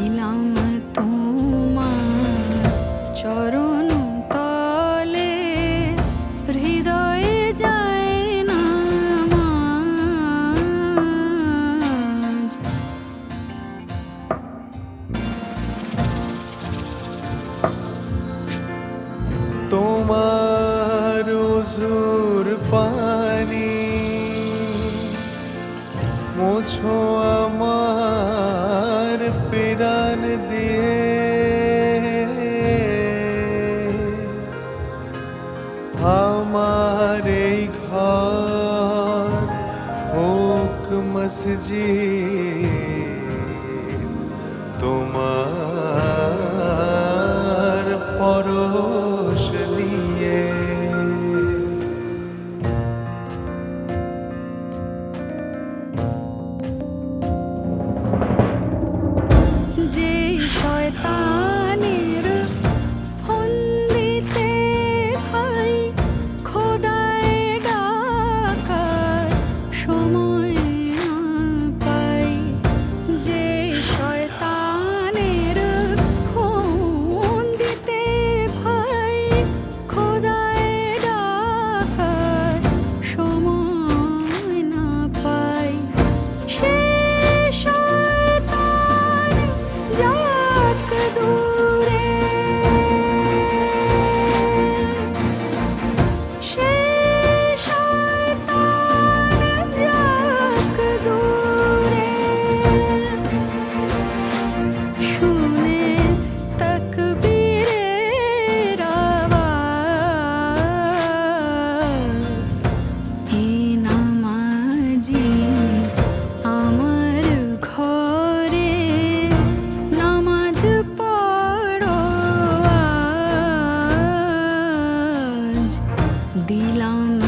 ছিলাম তোমার চরণ তলে হৃদয়ে যায় না তোমার জোর পানি মোছো আমার আমার এই ঘর হোক মসজিদ दिलामा